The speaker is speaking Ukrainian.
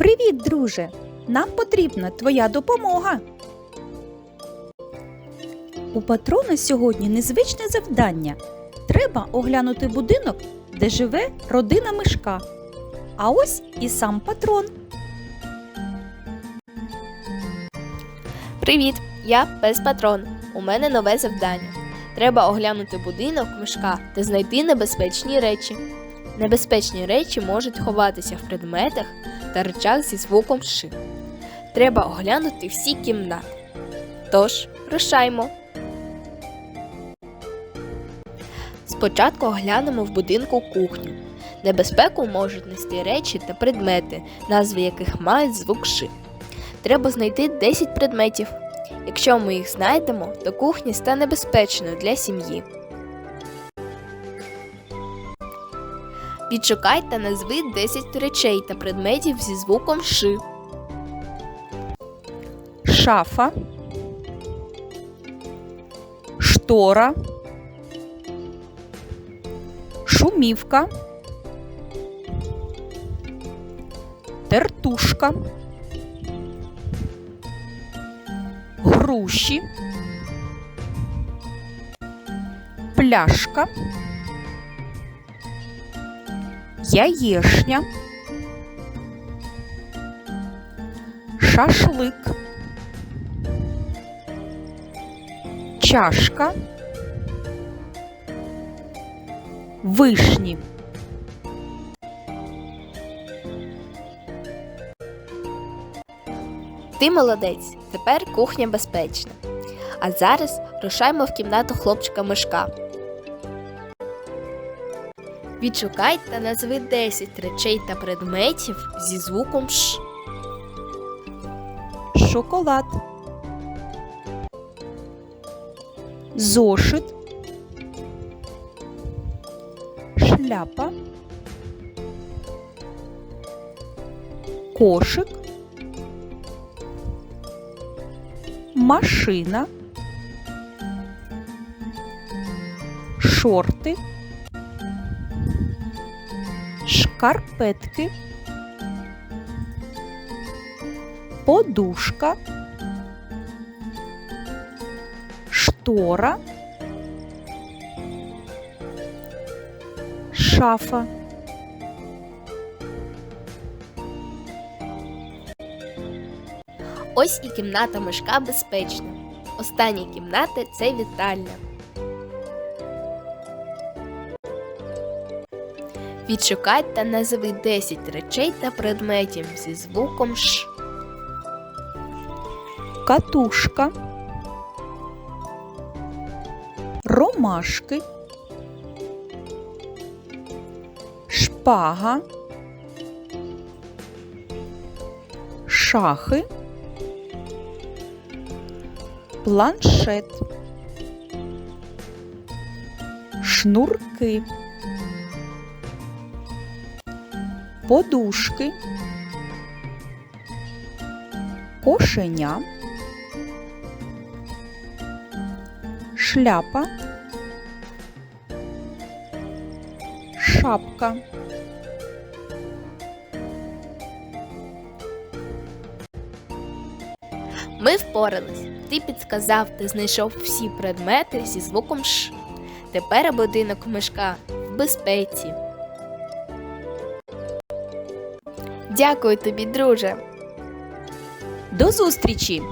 Привіт, друже! Нам потрібна твоя допомога. У патрона сьогодні незвичне завдання. Треба оглянути будинок, де живе родина мишка. А ось і сам патрон. Привіт, я пес патрон. У мене нове завдання. Треба оглянути будинок мишка та знайти небезпечні речі. Небезпечні речі можуть ховатися в предметах та речах зі звуком Ш. Треба оглянути всі кімнати. Тож, рушаймо. Спочатку оглянемо в будинку кухню. Небезпеку можуть нести речі та предмети, назви яких мають звук Ш. Треба знайти 10 предметів. Якщо ми їх знайдемо, то кухня стане безпечною для сім'ї. Відшукай та назви 10 речей та предметів зі звуком Ш. Шафа, штора, шумівка, тертушка, груші, пляшка, яєшня, шашлик. чашка, вишні. Ти молодець, тепер кухня безпечна. А зараз рушаймо в кімнату хлопчика мишка. Відшукай та назви 10 речей та предметів зі звуком Ш. шоколад, зошит, шляпа, кошик, машина, шорти, шкарпетки, подушка, штора, шафа. Ось і кімната мишка безпечна. Остання кімната це вітальня. Відшукай та назви 10 речей та предметів зі звуком Ш. катушка, ромашки, шпага, шахи, планшет, шнурки, подушки, кошеня. шляпа, шапка. Ми впорались. Ти підсказав та знайшов всі предмети зі звуком Ш. Тепер будинок мишка в безпеці. Дякую тобі, друже. До зустрічі!